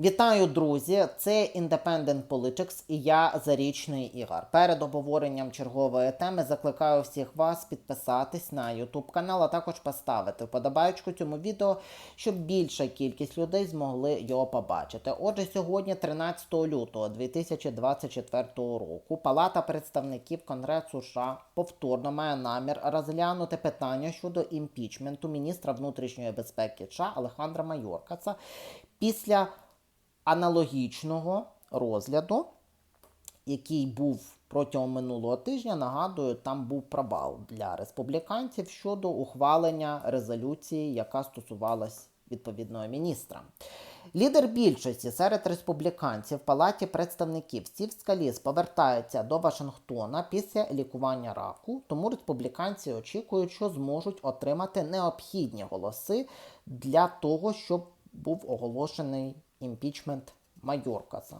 Вітаю, друзі! Це Independent Politics і я Зарічний Ігор. Перед обговоренням чергової теми закликаю всіх вас підписатись на YouTube канал, а також поставити вподобайку цьому відео, щоб більша кількість людей змогли його побачити. Отже, сьогодні, 13 лютого 2024 року, Палата представників Конгресу США повторно має намір розглянути питання щодо імпічменту міністра внутрішньої безпеки США Алехандра Майоркаса після аналогічного розгляду, який був протягом минулого тижня, нагадую, там був пробал для республіканців щодо ухвалення резолюції, яка стосувалась відповідного міністра. Лідер більшості серед республіканців в палаті представників Стів Скаліс повертається до Вашингтона після лікування раку, тому республіканці очікують, що зможуть отримати необхідні голоси для того, щоб був оголошений імпічмент Майоркаса.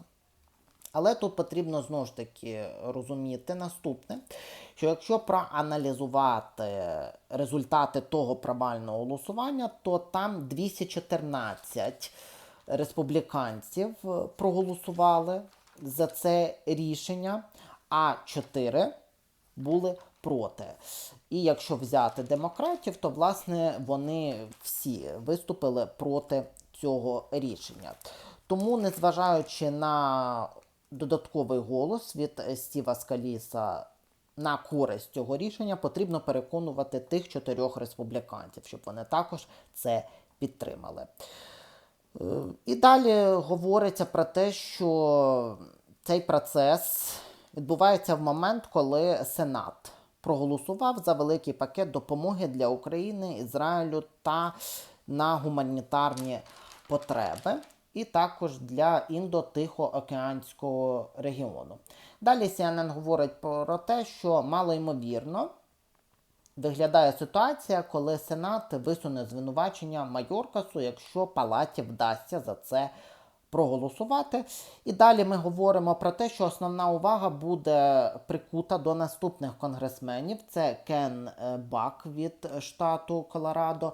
Але тут потрібно знову ж таки розуміти наступне: що якщо проаналізувати результати того провального голосування, то там 214 республіканців проголосували за це рішення, а 4 були проти. І якщо взяти демократів, то власне вони всі виступили проти цього рішення. Тому, незважаючи на додатковий голос від Стіва Скаліса на користь цього рішення, потрібно переконувати тих чотирьох республіканців, щоб вони також це підтримали. Е, І далі говориться про те, що цей процес відбувається в момент, коли Сенат проголосував за великий пакет допомоги для України, Ізраїлю та на гуманітарні потреби, і також для індо-тихоокеанського регіону. Далі CNN говорить про те, що малоймовірно виглядає ситуація, коли Сенат висуне звинувачення Майоркасу, якщо палаті вдасться за це проголосувати. І далі ми говоримо про те, що основна увага буде прикута до наступних конгресменів: це Кен е, Бак від штату Колорадо,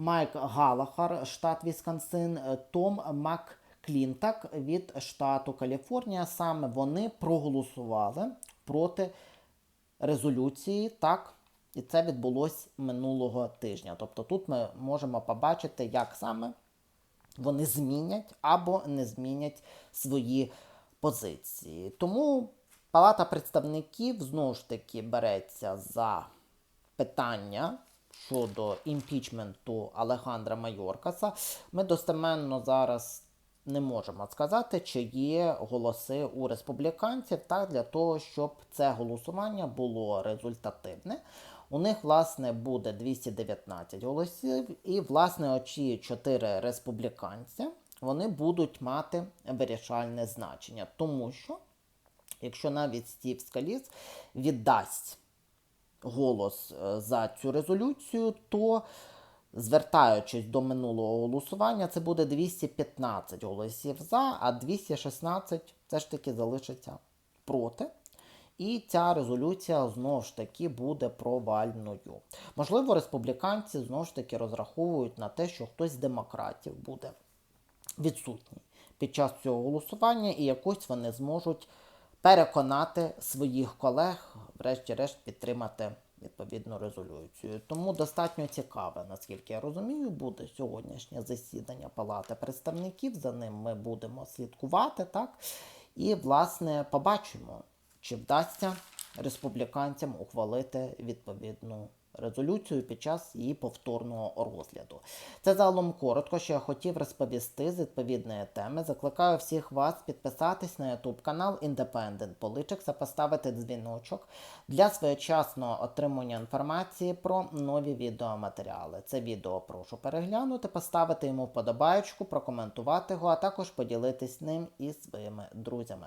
Майк Галахар, штат Вісконсин, е, Том Макклінтак від штату Каліфорнія. Саме вони проголосували проти резолюції, так. І це відбулось минулого тижня. Тобто тут ми можемо побачити, як саме вони змінять або не змінять свої позиції. Тому Палата представників знову ж таки береться за питання щодо імпічменту Алехандра Майоркаса. Ми достеменно зараз не можемо сказати, чи є голоси у республіканців так, для того, щоб це голосування було результативне. У них, власне, буде 219 голосів, і, власне, очі 4 республіканці вони будуть мати вирішальне значення. Тому що, якщо навіть Стів Скаліс віддасть голос е, за цю резолюцію, то звертаючись до минулого голосування, це буде 215 голосів за, а 216 все ж таки залишиться проти. І ця резолюція знову ж таки буде провальною. Можливо, республіканці знову ж таки розраховують на те, що хтось з демократів буде відсутній під час цього голосування, і якось вони зможуть переконати своїх колег, врешті-решт, підтримати відповідну резолюцію. Тому достатньо цікаве, наскільки я розумію, буде сьогоднішнє засідання Палати представників. За ним ми будемо слідкувати, так? І, власне, побачимо, чи вдасться республіканцям ухвалити відповідну резолюцію під час її повторного розгляду. Це загалом коротко, що я хотів розповісти з відповідної теми. Закликаю всіх вас підписатись на YouTube канал Independent Politics, а поставити дзвіночок для своєчасного отримання інформації про нові відеоматеріали. Це відео прошу переглянути, поставити йому вподобаєчку, прокоментувати його, а також поділитись ним із своїми друзями.